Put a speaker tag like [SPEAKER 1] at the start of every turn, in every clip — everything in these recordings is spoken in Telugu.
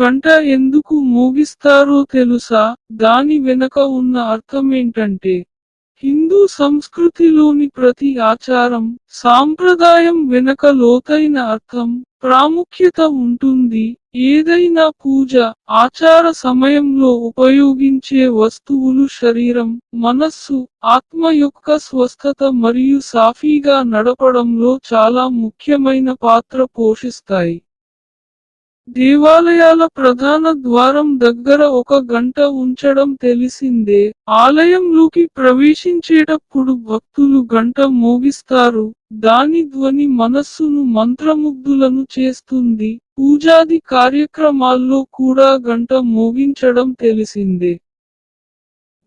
[SPEAKER 1] గంట ఎందుకు మోగిస్తారో తెలుసా? దాని వెనక ఉన్న అర్థమేంటంటే హిందూ సంస్కృతిలోని ప్రతి ఆచారం సాంప్రదాయం వెనక లోతైన అర్థం ప్రాముఖ్యత ఉంటుంది. ఏదైనా పూజ ఆచార సమయంలో ఉపయోగించే వస్తువులు శరీరం మనస్సు ఆత్మ యొక్క స్వస్థత మరియు సాఫీగా నడపడంలో చాలా ముఖ్యమైన పాత్ర పోషిస్తాయి. దేవాలయాల ప్రధాన ద్వారం దగ్గర ఒక గంట ఉంచడం తెలిసిందే. ఆలయంలోకి ప్రవేశించేటప్పుడు భక్తులు గంట మోగిస్తారు. దాని ధ్వని మనస్సును మంత్రముగ్ధులను చేస్తుంది. పూజాది కార్యక్రమాల్లో కూడా గంట మోగించడం తెలిసిందే.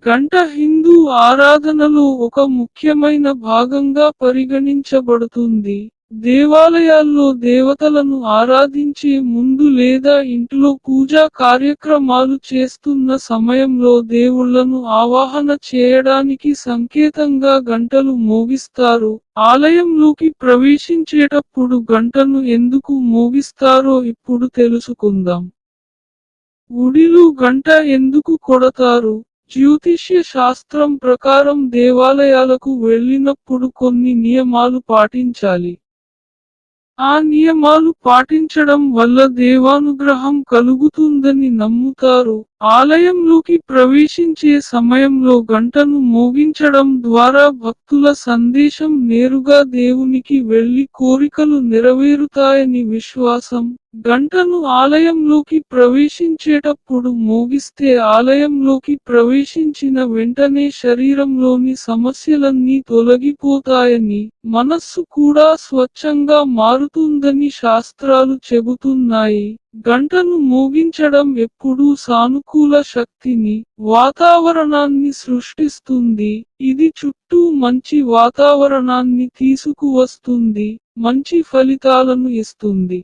[SPEAKER 1] గంట హిందూ ఆరాధనలో ఒక ముఖ్యమైన భాగంగా పరిగణించబడుతుంది. దేవాలయాల్లో దేవతలను ఆరాధించే ముందు లేదా ఇంట్లో పూజా కార్యక్రమాలు చేస్తున్న సమయంలో దేవుళ్ళను ఆవాహన చేయడానికి సంకేతంగా గంటలు మోగిస్తారు. ఆలయంలోకి ప్రవేశించేటప్పుడు గంటను ఎందుకు మోగిస్తారో ఇప్పుడు తెలుసుకుందాం. గుడిలో గంట ఎందుకు కొడతారు? జ్యోతిష్య శాస్త్రం ప్రకారం దేవాలయాలకు వెళ్ళినప్పుడు కొన్ని నియమాలు పాటించాలి. ఆ నియమాలు పాటించడం వల్ల దేవానుగ్రహం కలుగుతుందని నమ్ముతారు. ఆలయంలోకి ప్రవేశించే సమయంలో గంటను మోగించడం ద్వారా భక్తుల సందేశం నేరుగా దేవునికి వెళ్ళి కోరికలు నెరవేరుతాయని విశ్వాసం. గంటను ఆలయంలోకి ప్రవేశించేటప్పుడు మోగిస్తే ఆలయంలోకి ప్రవేశించిన వెంటనే శరీరంలోని సమస్యలన్నీ తొలగిపోతాయని మనస్సు కూడా స్వచ్ఛంగా మారుతుందని శాస్త్రాలు చెబుతున్నాయి. గంటను మోగించడం ఎప్పుడూ సానుకూల శక్తిని వాతావరణాన్ని సృష్టిస్తుంది. ఇది చుట్టూ మంచి వాతావరణాన్ని తీసుకువస్తుంది మంచి ఫలితాలను ఇస్తుంది.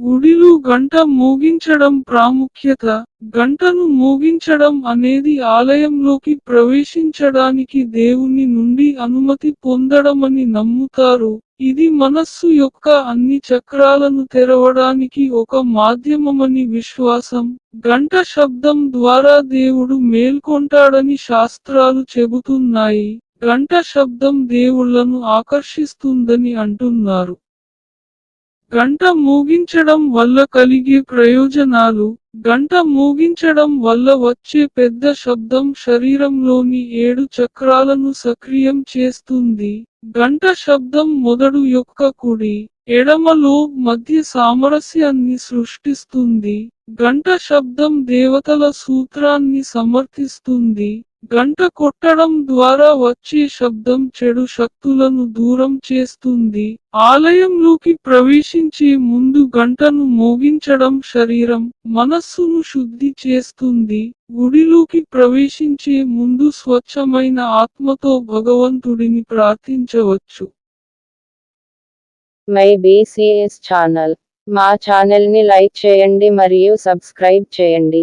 [SPEAKER 1] గుడిలో గంట మోగించడం ప్రాముఖ్యత గంటను మోగించడం అనేది ఆలయంలోకి ప్రవేశించడానికి దేవుని నుండి అనుమతి పొందడమని నమ్ముతారు. ఇది మనస్సు యొక్క అన్ని చక్రాలను తెరవడానికి ఒక మాధ్యమమని విశ్వాసం. గంట శబ్దం ద్వారా దేవుడు మేల్కొంటాడని శాస్త్రాలు చెబుతున్నాయి. గంట శబ్దం దేవుళ్ళను ఆకర్షిస్తుందని అంటున్నారు. గంట మోగించడం వల్ల కలిగే ప్రయోజనాలు. గంట మోగించడం వల్ల వచ్చే పెద్ద శబ్దం శరీరంలోని ఏడు చక్రాలను సక్రియం చేస్తుంది. గంట శబ్దం మొదడు యొక్క కుడి ఎడమలో మధ్య సామరస్యాన్ని సృష్టిస్తుంది. గంట శబ్దం దేవతల సూత్రాన్ని సమర్థిస్తుంది. గంట కొట్టడం ద్వారా వచ్చే శబ్దం చెడు శక్తులను దూరం చేస్తుంది. ఆలయంలోకి ప్రవేశించే ముందు గంటను మోగించడం శరీరం మనస్సును శుద్ధి చేస్తుంది. గుడిలోకి ప్రవేశించే ముందు స్వచ్ఛమైన ఆత్మతో భగవంతుడిని ప్రార్థించవచ్చు.
[SPEAKER 2] My BCs channel. మా ఛానల్ని లైక్ చేయండి మరియు సబ్స్క్రైబ్ చేయండి.